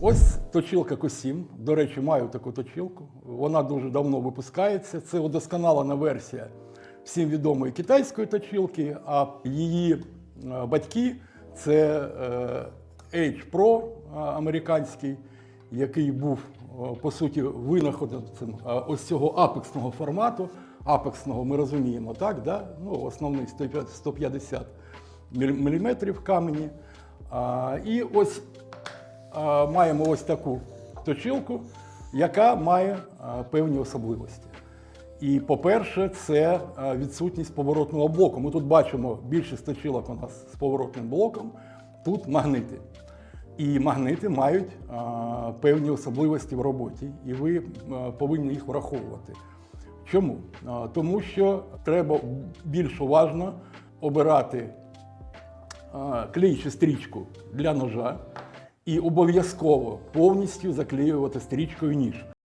Ось точилка Косім. До речі, маю таку точилку. Вона дуже давно випускається. Це удосконалена версія всім відомої китайської точилки, а її е, батьки це е, H Pro е, американський, який був по суті винаходцем ось цього апексного формату. Апексного ми розуміємо, так? Да? Ну, основний 150 мм камені. І ось маємо ось таку точилку, яка має певні особливості. І, по-перше, це відсутність поворотного блоку. Ми тут бачимо більшість точилок у нас з поворотним блоком, тут магнити. І магнити мають певні особливості в роботі, і ви повинні їх враховувати. Чому? Тому що треба більш уважно обирати а, клей чи стрічку для ножа і обов'язково повністю заклеювати стрічкою ніж.